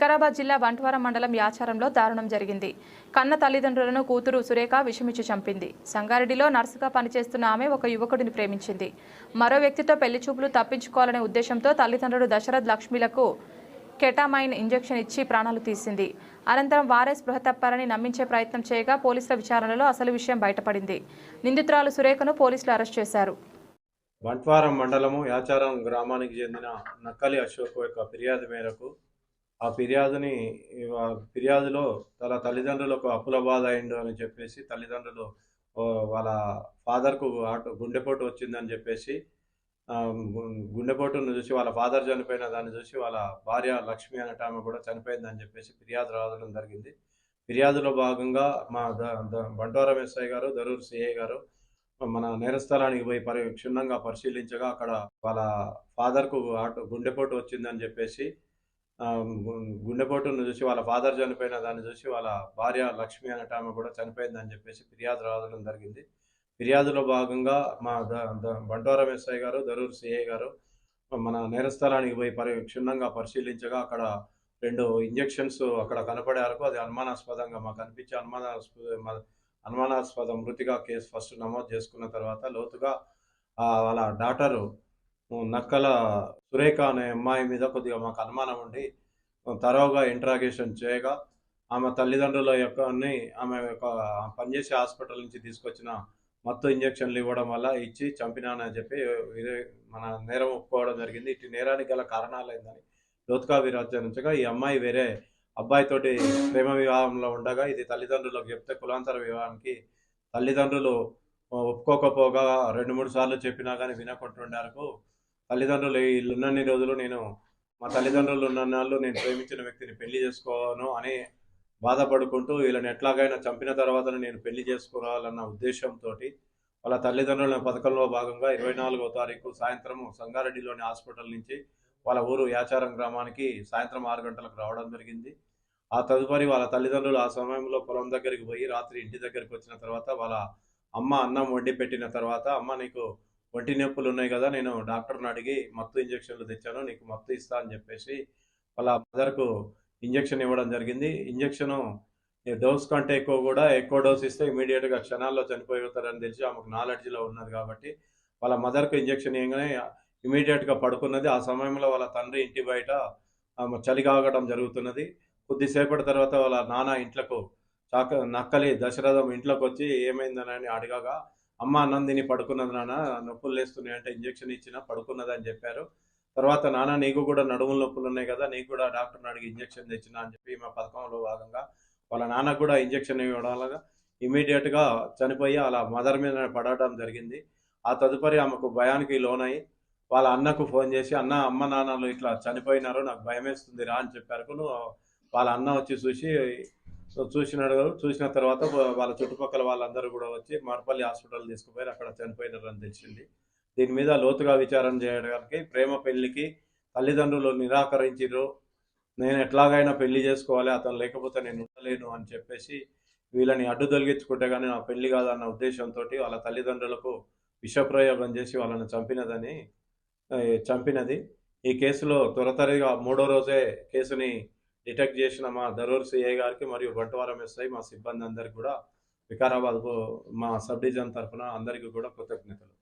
వికారాబాద్ జిల్లా బంట్వారం మండలం యాచారంలో దారుణం జరిగింది. కన్న తల్లిదండ్రులను కూతురు సురేఖ విషమిచ్చి చంపింది. సంగారెడ్డిలో నర్సుగా పనిచేస్తున్న ఆమె ఒక యువకుడిని ప్రేమించింది. మరో వ్యక్తితో పెళ్ళి చూపులు తప్పించుకోవాలనే ఉద్దేశంతో తల్లిదండ్రులు దశరథ్ లక్ష్మిలకు కెటామైన్ ఇంజెక్షన్ ఇచ్చి ప్రాణాలు తీసింది. అనంతరం వారే స్పృహ తప్పారని నమ్మించే ప్రయత్నం చేయగా పోలీసుల విచారణలో అసలు విషయం బయటపడింది. నిందితురాలు సురేఖను పోలీసులు అరెస్ట్ చేశారు. బంట్వారం మండలము యాచారం గ్రామానికి చెందిన నక్కలి అశోక్ యొక్క ఫిర్యాదు మేరకు ఆ ఫిర్యాదుని ఫిర్యాదులో తన తల్లిదండ్రులకు అప్పుల బాధ అయిండు అని చెప్పేసి తల్లిదండ్రులు వాళ్ళ ఫాదర్కు ఆటో గుండెపోటు వచ్చిందని చెప్పేసి గుండెపోటును చూసి వాళ్ళ ఫాదర్ చనిపోయిన దాన్ని చూసి వాళ్ళ భార్య లక్ష్మి అనేట ఆమె కూడా చనిపోయిందని చెప్పేసి ఫిర్యాదు రావడం జరిగింది. ఫిర్యాదులో భాగంగా మా ద ఎస్ఐ గారు దరూర్ సిఐ గారు మన నేరస్థలానికి పోయి పరి క్షుణ్ణంగా పరిశీలించగా అక్కడ వాళ్ళ ఫాదర్కు ఆటో గుండెపోటు వచ్చిందని చెప్పేసి గుండెపోటును చూసి వాళ్ళ ఫాదర్ చనిపోయిన దాన్ని చూసి వాళ్ళ భార్య లక్ష్మి అనేట ఆమె కూడా చనిపోయిందని చెప్పేసి ఫిర్యాదు రావడం జరిగింది. ఫిర్యాదులో భాగంగా మా బంటోరం ఎస్ఐ గారు దరూర్ సిఐ గారు మన నేరస్థలానికి పోయి పరి క్షుణ్ణంగా పరిశీలించగా అక్కడ రెండు ఇంజెక్షన్స్ అక్కడ కనపడే అది అనుమానాస్పదంగా మాకు అనిపించే అనుమానాస్పద అనుమానాస్పద మృతిగా కేసు ఫస్ట్ నమోదు చేసుకున్న తర్వాత లోతుగా వాళ్ళ డాటరు నక్కల సురేఖ అనే అమ్మాయి మీద కొద్దిగా మాకు అనుమానం ఉండి తరోగా ఇంట్రాగేషన్ చేయగా ఆమె తల్లిదండ్రుల యొక్క అన్ని ఆమె యొక్క పనిచేసే హాస్పిటల్ నుంచి తీసుకొచ్చిన మత్తు ఇంజక్షన్లు ఇవ్వడం వల్ల ఇచ్చి చంపినానని చెప్పి మన నేరం ఒప్పుకోవడం జరిగింది. ఇటు నేరానికి గల కారణాలు ఏందని లోతుకా విరాచరించగా ఈ అమ్మాయి వేరే అబ్బాయితోటి ప్రేమ వివాహంలో ఉండగా ఇది తల్లిదండ్రులకు చెప్తే కులాంతర వివాహానికి తల్లిదండ్రులు ఒప్పుకోకపోగా రెండు మూడు సార్లు చెప్పినా కానీ వినకుంటుండేందుకు తల్లిదండ్రులు వీళ్ళున్నన్ని రోజులు నేను మా తల్లిదండ్రులు ఉన్న నాళ్ళు నేను ప్రేమించిన వ్యక్తిని పెళ్ళి చేసుకోను అని బాధపడుకుంటూ వీళ్ళని ఎట్లాగైనా చంపిన తర్వాత నేను పెళ్ళి చేసుకోవాలన్న ఉద్దేశంతో వాళ్ళ తల్లిదండ్రుల పథకంలో భాగంగా ఇరవై నాలుగో తారీఖు సాయంత్రం సంగారెడ్డిలోని హాస్పిటల్ నుంచి వాళ్ళ ఊరు యాచారం గ్రామానికి సాయంత్రం ఆరు గంటలకు రావడం జరిగింది. ఆ తదుపరి వాళ్ళ తల్లిదండ్రులు ఆ సమయంలో పొలం దగ్గరికి పోయి రాత్రి ఇంటి దగ్గరికి వచ్చిన తర్వాత వాళ్ళ అమ్మ అన్నం వండి పెట్టిన తర్వాత అమ్మ నీకు ఒంటి నొప్పులు ఉన్నాయి కదా నేను డాక్టర్ని అడిగి మత్తు ఇంజక్షన్లు తెచ్చాను నీకు మత్తు ఇస్తా అని చెప్పేసి వాళ్ళ మదర్కు ఇంజక్షన్ ఇవ్వడం జరిగింది. ఇంజక్షను డోస్ కంటే ఎక్కువ కూడా ఎక్కువ డోస్ ఇస్తే ఇమీడియట్గా క్షణాల్లో చనిపోతారని తెలిసి ఆమెకు నాలెడ్జ్లో ఉన్నది కాబట్టి వాళ్ళ మదర్కు ఇంజక్షన్ ఇవ్వగానే ఇమీడియట్గా పడుకున్నది. ఆ సమయంలో వాళ్ళ తండ్రి ఇంటి బయట ఆమె చలి కాగడం జరుగుతున్నది. కొద్దిసేపటి తర్వాత వాళ్ళ నాన్న ఇంట్లకు చాక నక్కలి దశరథం ఇంట్లోకి వచ్చి ఏమైందని అడగగా అమ్మ అన్నం తిని పడుకున్నది నాన్న నొప్పులు లేస్తున్నాయి అంటే ఇంజక్షన్ ఇచ్చిన పడుకున్నది అని చెప్పారు. తర్వాత నాన్న నీకు కూడా నడుముల నొప్పులు ఉన్నాయి కదా నీకు కూడా డాక్టర్ని అడిగి ఇంజెక్షన్ తెచ్చిన అని చెప్పి మా పథకంలో భాగంగా వాళ్ళ నాన్నకు కూడా ఇంజెక్షన్ ఇవ్వడం ఇమీడియట్గా చనిపోయి అలా మదర్ మీద పడటం జరిగింది. ఆ తదుపరి ఆమెకు భయానికి లోనై వాళ్ళ అన్నకు ఫోన్ చేసి అన్న అమ్మ నాన్నలు ఇట్లా చనిపోయినారు నాకు భయం వేస్తుంది రా అని చెప్పారు వాళ్ళ అన్న వచ్చి చూసి సో చూసినాడు చూసిన తర్వాత వాళ్ళ చుట్టుపక్కల వాళ్ళందరూ కూడా వచ్చి మరపల్లి హాస్పిటల్ తీసుకుపోయి అక్కడ చనిపోయినారని తెలిసింది. దీని మీద లోతుగా విచారణ చేయడానికి ప్రేమ పెళ్ళికి తల్లిదండ్రులు నిరాకరించిర్రు. నేను ఎట్లాగైనా పెళ్ళి చేసుకోవాలి అతను లేకపోతే నేను ఉండలేను అని చెప్పేసి వీళ్ళని అడ్డు తొలగించుకుంటే కానీ నా పెళ్ళి కాదన్న ఉద్దేశంతో వాళ్ళ తల్లిదండ్రులకు విషప్రయోగం చేసి వాళ్ళని చంపినదని చంపినది. ఈ కేసులో త్వరతరిగా మూడో రోజే కేసుని డిటెక్ట్ చేసిన మా దరూర్ సిఐ గారికి మరియు బంటవారం ఎస్ఐ మా సిబ్బంది అందరికి కూడా వికారాబాద్ మా సబ్ డివిజన్ తరఫున అందరికీ కూడా కృతజ్ఞతలు.